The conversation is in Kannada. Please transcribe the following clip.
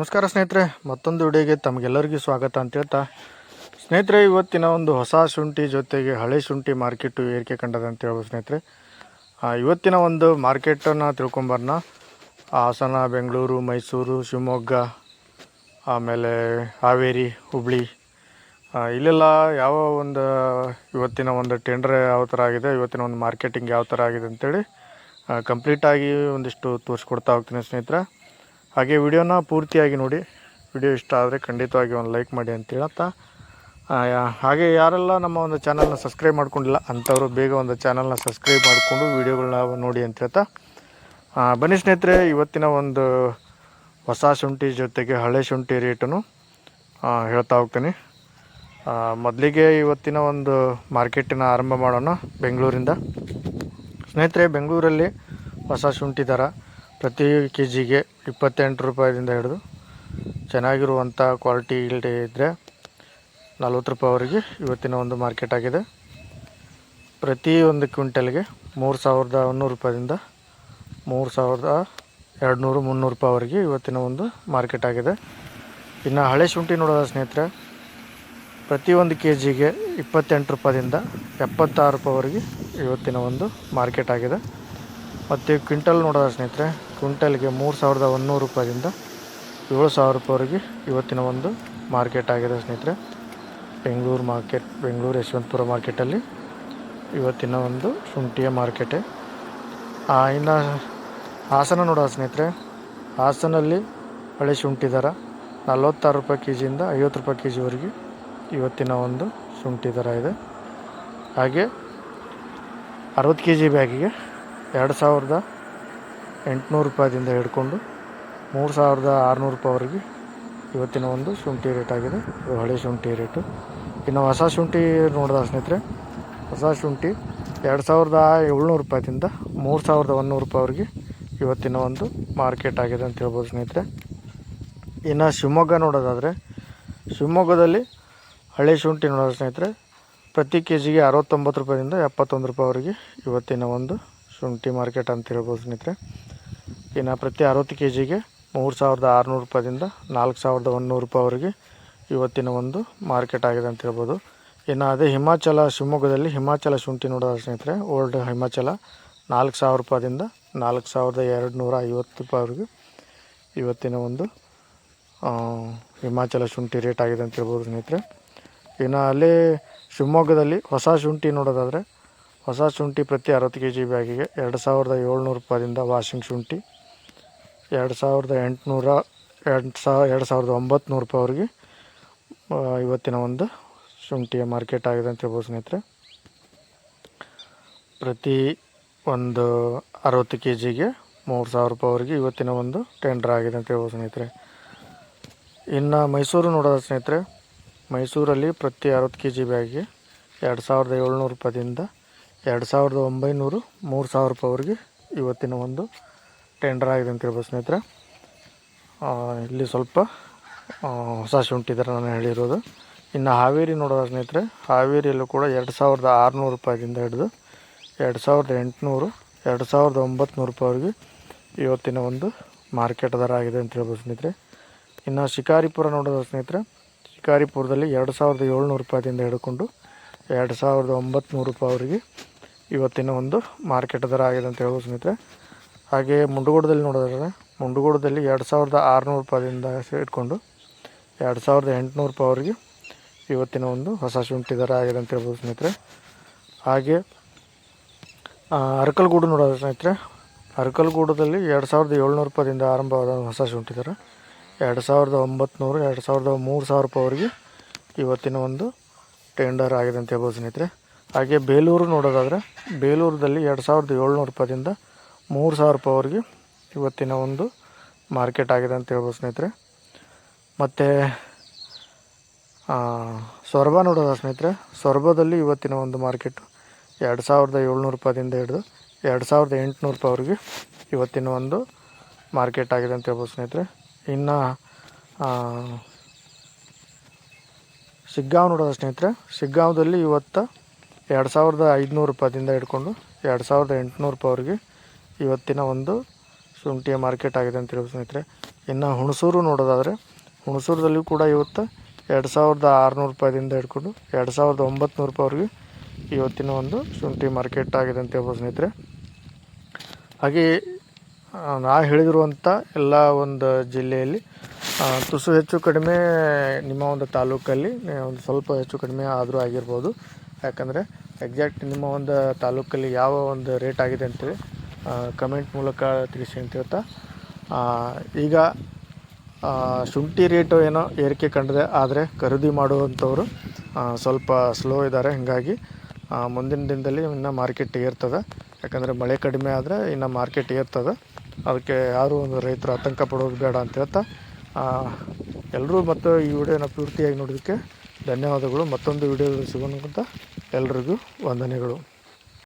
ನಮಸ್ಕಾರ ಸ್ನೇಹಿತರೆ, ಮತ್ತೊಂದು ವಿಡಿಯೋಗೆ ತಮಗೆಲ್ಲರಿಗೂ ಸ್ವಾಗತ ಅಂತ ಹೇಳ್ತಾ, ಸ್ನೇಹಿತರೆ, ಇವತ್ತಿನ ಒಂದು ಹೊಸ ಶುಂಠಿ ಜೊತೆಗೆ ಹಳೆ ಶುಂಠಿ ಮಾರ್ಕೆಟು ಏರಿಕೆ ಕಂಡದ ಅಂತ ಹೇಳ್ಬೋದು ಸ್ನೇಹಿತರೆ. ಇವತ್ತಿನ ಒಂದು ಮಾರ್ಕೆಟನ್ನು ತಿಳ್ಕೊಂಬರ್ನ, ಹಾಸನ, ಬೆಂಗಳೂರು, ಮೈಸೂರು, ಶಿವಮೊಗ್ಗ, ಆಮೇಲೆ ಹಾವೇರಿ, ಹುಬ್ಳಿ ಇಲ್ಲೆಲ್ಲ ಯಾವ ಒಂದು, ಇವತ್ತಿನ ಒಂದು ಟೆಂಡರ್ ಯಾವ ಥರ ಆಗಿದೆ, ಇವತ್ತಿನ ಒಂದು ಮಾರ್ಕೆಟಿಂಗ್ ಯಾವ ಥರ ಆಗಿದೆ ಅಂತೇಳಿ ಕಂಪ್ಲೀಟಾಗಿ ಒಂದಿಷ್ಟು ತೋರಿಸ್ಕೊಡ್ತಾ ಹೋಗ್ತೀನಿ ಸ್ನೇಹಿತರೆ. ಹಾಗೆ ವಿಡಿಯೋನ ಪೂರ್ತಿಯಾಗಿ ನೋಡಿ. ವಿಡಿಯೋ ಇಷ್ಟ ಆದರೆ ಖಂಡಿತವಾಗಿ ಒಂದು ಲೈಕ್ ಮಾಡಿ ಅಂತ ಹೇಳ್ತಾ. ಹಾಗೆ ಯಾರೆಲ್ಲ ನಮ್ಮ ಒಂದು ಚಾನಲ್ನ ಸಬ್ಸ್ಕ್ರೈಬ್ ಮಾಡ್ಕೊಂಡಿಲ್ಲ, ಅಂಥವರು ಬೇಗ ಒಂದು ಚಾನಲ್ನ ಸಬ್ಸ್ಕ್ರೈಬ್ ಮಾಡಿಕೊಂಡು ವಿಡಿಯೋಗಳನ್ನ ನೋಡಿ ಅಂತ ಹೇಳ್ತಾ. ಬನ್ನಿ ಸ್ನೇಹಿತರೆ, ಇವತ್ತಿನ ಒಂದು ಹೊಸ ಶುಂಠಿ ಜೊತೆಗೆ ಹಳೆ ಶುಂಠಿ ರೇಟನ್ನು ಹೇಳ್ತಾ ಹೋಗ್ತೀನಿ. ಮೊದಲಿಗೆ ಇವತ್ತಿನ ಒಂದು ಮಾರ್ಕೆಟಿನ ಆರಂಭ ಮಾಡೋಣ, ಬೆಂಗಳೂರಿಂದ. ಸ್ನೇಹಿತರೆ, ಬೆಂಗಳೂರಲ್ಲಿ ಹೊಸ ಶುಂಠಿ ದರ ಪ್ರತಿ ಕೆ ಜಿಗೆ ಇಪ್ಪತ್ತೆಂಟು ರೂಪಾಯಿದಿಂದ ಹಿಡಿದು ಚೆನ್ನಾಗಿರುವಂಥ ಕ್ವಾಲಿಟಿ ಇಲ್ಲದೆ ಇದ್ದರೆ ನಲ್ವತ್ತು ರೂಪಾಯಿವರೆಗೆ ಇವತ್ತಿನ ಒಂದು ಮಾರ್ಕೆಟ್ ಆಗಿದೆ. ಪ್ರತಿ ಒಂದು ಕ್ವಿಂಟಲ್ಗೆ ಮೂರು ಸಾವಿರದ ಒಂದೂರು ರೂಪಾಯಿಂದ ಮೂರು ಸಾವಿರದ ಎರಡು ನೂರು ಮುನ್ನೂರು ರೂಪಾಯಿವರೆಗೆ ಇವತ್ತಿನ ಒಂದು ಮಾರ್ಕೆಟ್ ಆಗಿದೆ. ಇನ್ನು ಹಳೆ ಶುಂಠಿ ನೋಡೋದ ಸ್ನೇಹಿತರೆ, ಪ್ರತಿ ಒಂದು ಕೆ ಜಿಗೆ ಇಪ್ಪತ್ತೆಂಟು ರೂಪಾಯಿಂದ ಎಪ್ಪತ್ತಾರು ರೂಪಾಯಿವರೆಗೆ ಇವತ್ತಿನ ಒಂದು ಮಾರ್ಕೆಟ್ ಆಗಿದೆ. ಮತ್ತು ಕ್ವಿಂಟಲ್ ನೋಡೋದ ಸ್ನೇಹಿತರೆ, ಕ್ವಿಂಟಲ್ಗೆ ಮೂರು ಸಾವಿರದ ಒಂದೂರು ರೂಪಾಯಿಂದ ಏಳು ಸಾವಿರ ರೂಪಾಯಿವರೆಗೆ ಇವತ್ತಿನ ಒಂದು ಮಾರ್ಕೆಟ್ ಆಗಿದೆ ಸ್ನೇಹಿತರೆ. ಬೆಂಗಳೂರು ಮಾರ್ಕೆಟ್, ಬೆಂಗಳೂರು ಯಶವಂತಪುರ ಮಾರ್ಕೆಟಲ್ಲಿ ಇವತ್ತಿನ ಒಂದು ಶುಂಠಿಯ ಮಾರ್ಕೆಟೆ. ಇನ್ನು ಹಾಸನ ನೋಡೋ ಸ್ನೇಹಿತರೆ. ಹಾಸನಲ್ಲಿ ಹಳೆ ಶುಂಠಿ ದರ ನಲ್ವತ್ತಾರು ರೂಪಾಯಿ ಕೆ ಜಿಯಿಂದ ಐವತ್ತು ರೂಪಾಯಿ ಕೆ ಜಿವರೆಗೆ ಇವತ್ತಿನ ಒಂದು ಶುಂಠಿ ದರ ಇದೆ. ಹಾಗೆ ಅರವತ್ತು ಕೆ ಜಿ ಬ್ಯಾಗಿಗೆ ಎರಡು ಸಾವಿರದ ಎಂಟುನೂರು ರೂಪಾಯಿದಿಂದ ಹಿಡ್ಕೊಂಡು ಮೂರು ಸಾವಿರದ ಆರುನೂರು ರೂಪಾಯಿವರೆಗೆ ಇವತ್ತಿನ ಒಂದು ಶುಂಠಿ ರೇಟ್ ಆಗಿದೆ. ಇದು ಹಳೆ ಶುಂಠಿ ರೇಟು. ಇನ್ನು ಹೊಸ ಶುಂಠಿ ನೋಡಿದ ಸ್ನೇಹಿತರೆ, ಹೊಸ ಶುಂಠಿ ಎರಡು ಸಾವಿರದ ಏಳ್ನೂರು ರೂಪಾಯಿದಿಂದ ಮೂರು ಸಾವಿರದ ಒಂದುನೂರು ರೂಪಾಯಿವರೆಗೆ ಇವತ್ತಿನ ಒಂದು ಮಾರ್ಕೆಟ್ ಆಗಿದೆ ಅಂತ ಹೇಳ್ಬೋದು ಸ್ನೇಹಿತರೆ. ಇನ್ನು ಶಿವಮೊಗ್ಗ ನೋಡೋದಾದರೆ, ಶಿವಮೊಗ್ಗದಲ್ಲಿ ಹಳೆ ಶುಂಠಿ ನೋಡೋದು ಸ್ನೇಹಿತರೆ, ಪ್ರತಿ ಕೆ ಜಿಗೆ ಅರವತ್ತೊಂಬತ್ತು ರೂಪಾಯಿಂದ ಎಪ್ಪತ್ತೊಂದು ರೂಪಾಯಿವರೆಗೆ ಇವತ್ತಿನ ಒಂದು ಶುಂಠಿ ಮಾರ್ಕೆಟ್ ಅಂತ ಹೇಳ್ಬೋದು ಸ್ನೇಹಿತರೆ. ಇನ್ನು ಪ್ರತಿ ಅರವತ್ತು ಕೆ ಜಿಗೆ ಮೂರು ಸಾವಿರದ ಆರುನೂರು ರೂಪಾಯಿಂದ ನಾಲ್ಕು ಸಾವಿರದ ಒಂದುನೂರು ರೂಪಾಯಿವರೆಗೆ ಇವತ್ತಿನ ಒಂದು ಮಾರ್ಕೆಟ್ ಆಗಿದೆ ಅಂತ ಹೇಳ್ಬೋದು. ಇನ್ನು ಅದೇ ಹಿಮಾಚಲ ಶಿವಮೊಗ್ಗದಲ್ಲಿ ಹಿಮಾಚಲ ಶುಂಠಿ ನೋಡೋದು ಸ್ನೇಹಿತರೆ. ಓಲ್ಡ್ ಹಿಮಾಚಲ ನಾಲ್ಕು ಸಾವಿರ ರೂಪಾಯಿಂದ ನಾಲ್ಕು ಸಾವಿರದ ಎರಡು ನೂರ ಐವತ್ತು ರೂಪಾಯಿವರೆಗೆ ಇವತ್ತಿನ ಒಂದು ಹಿಮಾಚಲ ಶುಂಠಿ ರೇಟ್ ಆಗಿದೆ ಅಂತ ಹೇಳ್ಬೋದು ಸ್ನೇಹಿತರೆ. ಇನ್ನು ಅಲ್ಲಿ ಶಿವಮೊಗ್ಗದಲ್ಲಿ ಹೊಸ ಶುಂಠಿ ನೋಡೋದಾದರೆ ಹೊಸ ಶುಂಠಿ ಪ್ರತಿ ಅರವತ್ತು ಕೆ ಜಿ ಬ್ಯಾಗಿಗೆ ಎರಡು ಸಾವಿರದ ಏಳ್ನೂರು ರೂಪಾಯಿಂದ ವಾಷಿಂಗ್ ಶುಂಠಿ, ಎರಡು ಸಾವಿರದ ಎಂಟುನೂರ, ಎರಡು ಸಾವಿರ ಎರಡು ಸಾವಿರದ ಒಂಬತ್ತು ರೂಪಾಯಿವರೆಗೆ ಇವತ್ತಿನ ಒಂದು ಶುಂಠಿಯ ಮಾರ್ಕೆಟ್ ಆಗಿದೆ ಅಂತ ಹೇಳ್ಬೋದು ಸ್ನೇಹಿತರೆ. ಪ್ರತಿ ಒಂದು ಅರವತ್ತು ಕೆ ಜಿಗೆ ಮೂರು ಸಾವಿರ ರೂಪಾಯಿವರೆಗೆ ಇವತ್ತಿನ ಒಂದು ಟೆಂಡರ್ ಆಗಿದೆ ಅಂತ ಹೇಳ್ಬೋದು ಸ್ನೇಹಿತರೆ. ಇನ್ನು ಮೈಸೂರು ನೋಡೋದ ಸ್ನೇಹಿತರೆ. ಮೈಸೂರಲ್ಲಿ ಪ್ರತಿ ಅರವತ್ತು ಕೆ ಜಿ ಬ್ಯಾಗಿಗೆ ಎರಡು ಸಾವಿರದ ಏಳ್ನೂರು ರೂಪಾಯಿಂದ ಎರಡು ಸಾವಿರದ ಒಂಬೈನೂರು, ಮೂರು ಸಾವಿರ ರೂಪಾಯಿವರೆಗೆ ಇವತ್ತಿನ ಒಂದು ಟೆಂಡರ್ ಆಗಿದೆ ಅಂತ ಹೇಳ್ಬೋದು ಸ್ನೇಹಿತರೆ. ಇಲ್ಲಿ ಸ್ವಲ್ಪ ಹೊಸ ಶುಂಠಿ ಥರ ನಾನು ಹೇಳಿರೋದು. ಇನ್ನು ಹಾವೇರಿ ನೋಡೋದ ಸ್ನೇಹಿತರೆ? ಹಾವೇರಿಯಲ್ಲೂ ಕೂಡ ಎರಡು ಸಾವಿರದ ಆರುನೂರು ರೂಪಾಯಿದಿಂದ ಹಿಡಿದು ಎರಡು ಸಾವಿರದ ಎಂಟುನೂರು, ಎರಡು ಸಾವಿರದ ಒಂಬತ್ತು ರೂಪಾಯಿವರೆಗೆ ಇವತ್ತಿನ ಒಂದು ಮಾರ್ಕೆಟ್ ದರ ಆಗಿದೆ ಅಂತ ಹೇಳ್ಬೋದು ಸ್ನೇಹಿತರೆ. ಇನ್ನು ಶಿಕಾರಿಪುರ ನೋಡೋದು ಸ್ನೇಹಿತರೆ? ಶಿಕಾರಿಪುರದಲ್ಲಿ ಎರಡು ಸಾವಿರದ ಏಳ್ನೂರು ರೂಪಾಯಿದಿಂದ ಹಿಡ್ಕೊಂಡು ಎರಡು ಸಾವಿರದ ಒಂಬತ್ತು ರೂಪಾಯಿವರೆಗೆ ಇವತ್ತಿನ ಒಂದು ಮಾರ್ಕೆಟ್ ದರ ಆಗಿದೆ ಅಂತ ಹೇಳ್ಬೋದು ಸ್ನೇಹಿತರೆ. ಹಾಗೆ ಮುಂಡಗೋಡದಲ್ಲಿ ನೋಡೋದಾದರೆ ಮುಂಡಗೋಡದಲ್ಲಿ ಎರಡು ಸಾವಿರದ ಆರುನೂರು ರೂಪಾಯಿಂದ ಇಟ್ಕೊಂಡು ಎರಡು ಸಾವಿರದ ಎಂಟುನೂರು ರೂಪಾಯಿವರೆಗೆ ಇವತ್ತಿನ ಒಂದು ಹೊಸ ಶುಂಠಿ ದರ ಆಗಿದೆ ಅಂತ ಹೇಳ್ಬೋದು ಸ್ನೇಹಿತರೆ. ಹಾಗೆ ಅರಕಲ್ಗೂಡು ನೋಡೋದು ಸ್ನೇಹಿತರೆ, ಅರಕಲ್ಗೂಡದಲ್ಲಿ ಎರಡು ಸಾವಿರದ ಏಳ್ನೂರು ರೂಪಾಯಿಂದ ಆರಂಭವಾದ ಹೊಸ ಶುಂಠಿ ದರ. ಎರಡು ಸಾವಿರದ ಒಂಬತ್ತು ಎರಡು ಸಾವಿರದ ಮೂರು ಸಾವಿರ ರೂಪಾಯಿವರೆಗೆ ಇವತ್ತಿನ ಒಂದು ಟೆಂಡರ್ ಆಗಿದೆ ಅಂತ ಹೇಳ್ಬೋದು ಸ್ನೇಹಿತರೆ. ಹಾಗೆ ಬೇಲೂರು ನೋಡೋದಾದರೆ ಬೇಲೂರದಲ್ಲಿ ಎರಡು ಸಾವಿರದ ಏಳ್ನೂರು ರೂಪಾಯಿಂದ ಮೂರು ಸಾವಿರ ರೂಪಾಯಿವರೆಗೆ ಇವತ್ತಿನ ಒಂದು ಮಾರ್ಕೆಟ್ ಆಗಿದೆ ಅಂತ ಹೇಳ್ಬೋದು ಸ್ನೇಹಿತರೆ. ಮತ್ತು ಸೊರಬ ನೋಡೋದ ಸ್ನೇಹಿತರೆ? ಸೊರಬದಲ್ಲಿ ಇವತ್ತಿನ ಒಂದು ಮಾರ್ಕೆಟು ಎರಡು ಸಾವಿರದ ಏಳ್ನೂರು ರೂಪಾಯಿಂದ ಹಿಡಿದು ಎರಡು ಸಾವಿರದ ಎಂಟುನೂರು ರೂಪಾಯಿವರೆಗೆ ಇವತ್ತಿನ ಒಂದು ಮಾರ್ಕೆಟ್ ಆಗಿದೆ ಅಂತ ಹೇಳ್ಬೋದು ಸ್ನೇಹಿತರೆ. ಇನ್ನು ಶಿಗ್ಗಾಂವ್ ನೋಡೋದ ಸ್ನೇಹಿತರೆ? ಶಿಗ್ಗಾಂವದಲ್ಲಿ ಇವತ್ತು ಎರಡು ಸಾವಿರದ ಐದುನೂರು ರೂಪಾಯಿಂದ ಹಿಡ್ಕೊಂಡು ಎರಡು ಸಾವಿರದ ಎಂಟುನೂರು ರೂಪಾಯಿವರೆಗೆ ಇವತ್ತಿನ ಒಂದು ಶುಂಠಿಯ ಮಾರ್ಕೆಟ್ ಆಗಿದೆ ಅಂತ ಹೇಳ್ಬೋದು ಸ್ನೇಹಿತರೆ. ಇನ್ನು ಹುಣಸೂರು ನೋಡೋದಾದರೆ ಹುಣಸೂರದಲ್ಲಿಯೂ ಕೂಡ ಇವತ್ತು ಎರಡು ಸಾವಿರದ ಆರುನೂರು ರೂಪಾಯಿಂದ ಹಿಡ್ಕೊಂಡು ಎರಡು ಸಾವಿರದ ಒಂಬತ್ತು ರೂಪಾಯಿವರೆಗೆ ಇವತ್ತಿನ ಒಂದು ಶುಂಠಿ ಮಾರ್ಕೆಟ್ ಆಗಿದೆ ಅಂತ ಹೇಳ್ಬೋದು ಸ್ನೇಹಿತರೆ. ಹಾಗೆ ಆ, ನಾ ಹೇಳಿದಿರುವಂಥ ಎಲ್ಲ ಒಂದು ಜಿಲ್ಲೆಯಲ್ಲಿ ತುಸು ಹೆಚ್ಚು ಕಡಿಮೆ ನಿಮ್ಮ ಒಂದು ತಾಲೂಕಲ್ಲಿ ಒಂದು ಸ್ವಲ್ಪ ಹೆಚ್ಚು ಕಡಿಮೆ ಆದರೂ ಆಗಿರ್ಬೋದು. ಯಾಕಂದರೆ ಎಕ್ಸಾಕ್ಟ್ ನಿಮ್ಮ ಒಂದು ತಾಲೂಕಲ್ಲಿ ಯಾವ ಒಂದು ರೇಟ್ ಆಗಿದೆ ಅಂತೇಳಿ ಕಮೆಂಟ್ ಮೂಲಕ ತಿಳಿಸಿ ಅಂತ ಹೇಳ್ತಾ ಈಗ ಶುಂಠಿ ರೇಟು ಏನೋ ಏರಿಕೆ ಕಂಡಿದೆ ಆದರೆ ಖರೀದಿ ಮಾಡುವಂಥವರು ಸ್ವಲ್ಪ ಸ್ಲೋ ಇದ್ದಾರೆ. ಹೀಗಾಗಿ ಮುಂದಿನ ದಿನದಲ್ಲಿ ಇನ್ನು ಮಾರ್ಕೆಟ್ ಏರ್ತದೆ. ಯಾಕಂದರೆ ಮಳೆ ಕಡಿಮೆ ಆದರೆ ಇನ್ನು ಮಾರ್ಕೆಟ್ ಏರ್ತದೆ. ಅದಕ್ಕೆ ಯಾರು ಒಂದು ರೈತರು ಆತಂಕ ಪಡೋದು ಬೇಡ ಅಂತ ಹೇಳ್ತಾ ಎಲ್ಲರೂ ಮತ್ತು ಈ ವಿಡಿಯೋನ ಪೂರ್ತಿಯಾಗಿ ನೋಡೋದಕ್ಕೆ ಧನ್ಯವಾದಗಳು. ಮತ್ತೊಂದು ವಿಡಿಯೋದಲ್ಲಿ ಸಿಗೋಣ ಎಲ್ರಿಗೂ ವಂದನೆಗಳು.